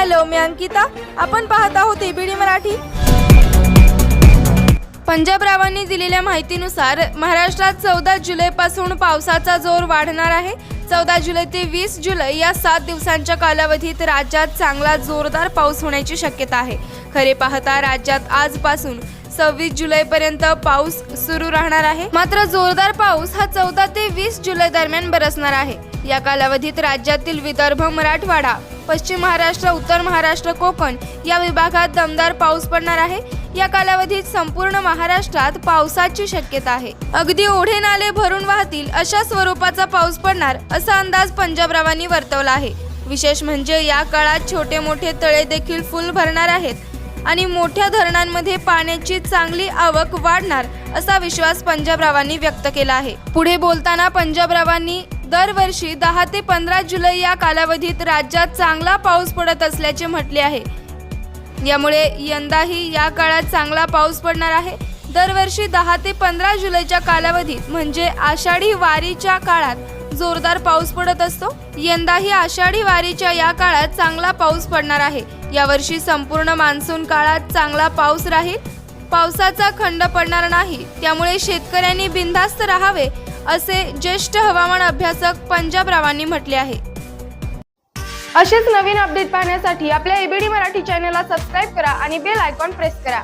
Hello मी अंकिता. आपण पाहत आहोत एबीडी मराठी. पंजाबरावांनी दिलेल्या माहितीनुसार महाराष्ट्रात चौदा जुलैपासून पावसाचा जोर वाढणार आहे. चौदा जुलै ते वीस जुलै या सात दिवसांच्या कालावधीत राज्यात चांगला जोरदार पाऊस होण्याची शक्यता आहे. खरे पाहता राज्यात आजपासून सव्वीस जुलैपर्यंत पाऊस सुरू राहणार आहे. मात्र जोरदार पाऊस हा चौदा ते वीस जुलै दरम्यान बरसणार आहे. या कालावधीत राज्यातील विदर्भ मराठवाडा पश्चिम महाराष्ट्र उत्तर महाराष्ट्र कोकण या विभागात दमदार पाऊस पडणार आहे. या कालावधीत संपूर्ण महाराष्ट्रात पावसाची शक्यता आहे. अगदी ओढे नाले भरून वाहतील अशा स्वरूपाचा पाऊस पडणार असा अंदाज पंजाबरावांनी वर्तवला आहे. विशेष म्हणजे या काळात छोटे मोठे तळे देखील फुल भरणार आहेत. आणि मोठ्या धरणांमध्ये पाण्याची चांगली आवक वाढणार असा विश्वास पंजाबरावांनी व्यक्त केला आहे. पुढे बोलताना पंजाबरावांनी दरवर्षी दहा ते पंधरा जुलै या कालावधीत राज्यात चांगला पाऊस पडत असल्याचे म्हटले आहे. यामुळे यंदाही या काळात चांगला पाऊस पडणार आहे. दरवर्षी दहा ते पंधरा जुलैच्या कालावधीत म्हणजे आषाढी वारीच्या काळात जोरदार पाऊस पडत असतो. यंदाही आषाढी वारीच्या या काळात चांगला पाऊस पडणार आहे. यावर्षी संपूर्ण मान्सून काळात चांगला पाऊस राहील. पावसाचा खंड पडणार नाही. त्यामुळे शेतकऱ्यांनी बिनधास्त राहावे असे ज्येष्ठ हवामान अभ्यासक पंजाबरावांनी म्हटले आहे. असेच नवीन अपडेट पाहण्यासाठी आपल्या एबीडी मराठी चॅनलला सबस्क्राईब करा आणि बेल आयकॉन प्रेस करा.